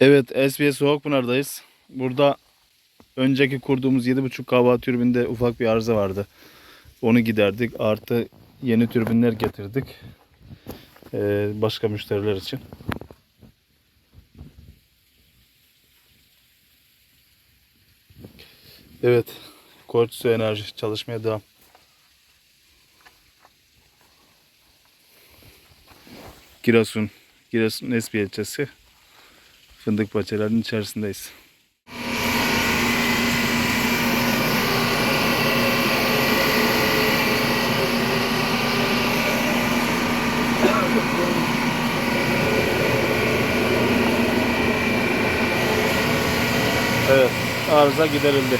Evet SBS Soğukpınar'dayız. Burada önceki kurduğumuz 7.5 kW türbinde ufak bir arıza vardı. Onu giderdik. Artı yeni türbinler getirdik. Ee, başka müşteriler için. Evet. Koç Enerji çalışmaya devam. Giresun, Giresun Esbi ilçesi. Fındık bahçelerinin içerisindeyiz. Evet, arıza giderildi.